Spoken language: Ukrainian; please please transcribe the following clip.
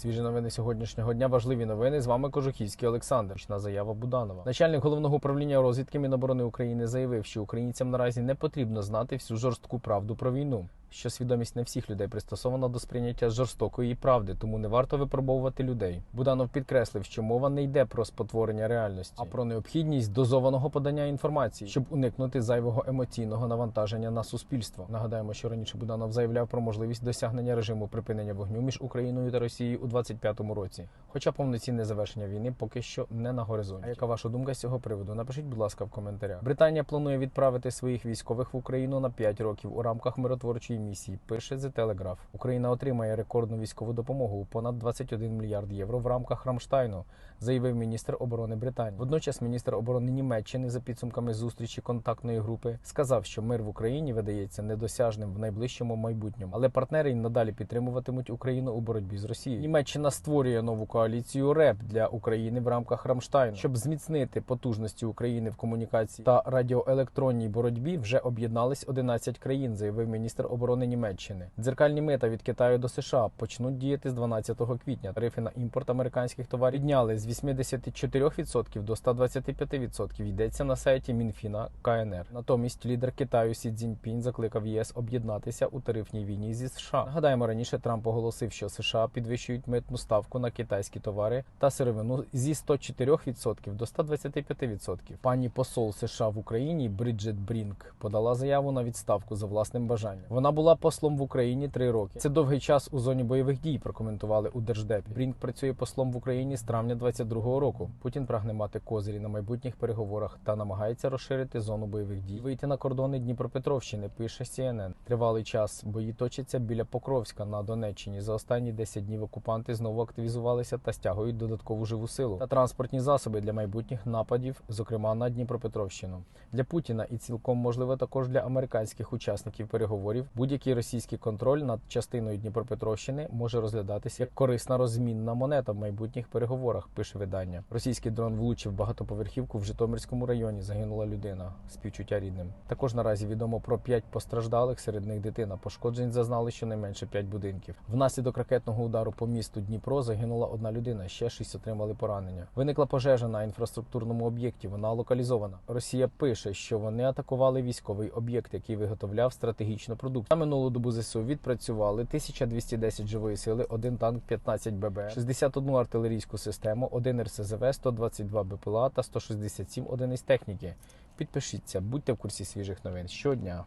Свіжі новини сьогоднішнього дня. Важливі новини. З вами Кожухівський Олександр. Річна заява Буданова. Начальник головного управління розвідки Міноборони України заявив, що українцям наразі не потрібно знати всю жорстку правду про війну. Що свідомість не всіх людей пристосована до сприйняття жорстокої правди, тому не варто випробовувати людей. Буданов підкреслив, що мова не йде про спотворення реальності, а про необхідність дозованого подання інформації, щоб уникнути зайвого емоційного навантаження на суспільство. Нагадаємо, що раніше Буданов заявляв про можливість досягнення режиму припинення вогню між Україною та Росією у 25-му році. Хоча повноцінне завершення війни поки що не на горизонті. А яка ваша думка з цього приводу? Напишіть, будь ласка, в коментарях. Британія планує відправити своїх військових в Україну на 5 років у рамках миротворчої місії. Пише The Telegraph. Україна отримає рекордну військову допомогу у понад 21 мільярд євро в рамках Рамштайну, заявив міністр оборони Британії. Водночас міністр оборони Німеччини за підсумками зустрічі контактної групи сказав, що мир в Україні видається недосяжним в найближчому майбутньому, але партнери й надалі підтримуватимуть Україну у боротьбі з Росією. Німеччина створює нову коаліцію РЕП для України в рамках Рамштайну, щоб зміцнити потужності України в комунікації та радіоелектронній боротьбі. Вже об'єднались 11 країн, заявив міністр оборони Німеччини. Дзеркальні мита від Китаю до США почнуть діяти з 12 квітня. Тарифи на імпорт американських товарів підняли з 84% до 125%. Йдеться на сайті Мінфіна КНР. Натомість лідер Китаю Сі Цзіньпінь закликав єС об'єднатися у тарифній війні зі США. Нагадаємо, раніше Трамп оголосив, що США підвищують митну ставку на китайські товари та сировину зі 104% до 125%. Пані посол США в Україні Бриджет Брінк подала заяву на відставку за власним бажанням. Вона була послом в Україні три роки. Це довгий час у зоні бойових дій. Прокоментували у держдепі. Брінк працює послом в Україні з травня 22-го року. Путін прагне мати козирі на майбутніх переговорах та намагається розширити зону бойових дій. Вийти на кордони Дніпропетровщини. Пише CNN. Тривалий час бої точаться біля Покровська на Донеччині. За останні 10 днів окупанти знову активізувалися та стягують додаткову живу силу та транспортні засоби для майбутніх нападів, зокрема на Дніпропетровщину. Для Путіна і цілком можливо також для американських учасників переговорів будь-який російський контроль над частиною Дніпропетровщини може розглядатися як корисна розмінна монета в майбутніх переговорах. Пише видання. Російський дрон влучив багатоповерхівку в Житомирському районі. Загинула людина. Співчуття рідним. Також наразі відомо про 5 постраждалих, серед них дитина. Пошкоджень зазнали щонайменше 5 будинків. Внаслідок ракетного удару по місту Дніпро загинула одна людина. Ще 6 отримали поранення. Виникла пожежа на інфраструктурному об'єкті. Вона локалізована. Росія пише, що вони атакували військовий об'єкт, який виготовляв стратегічну продукцію. Минулу добу ЗСУ відпрацювали 1210 живої сили, один танк, 15 ББ, 61 артилерійську систему, один РСЗВ, 122 БПЛА та 167 одиниць техніки. Підпишіться, будьте в курсі свіжих новин щодня.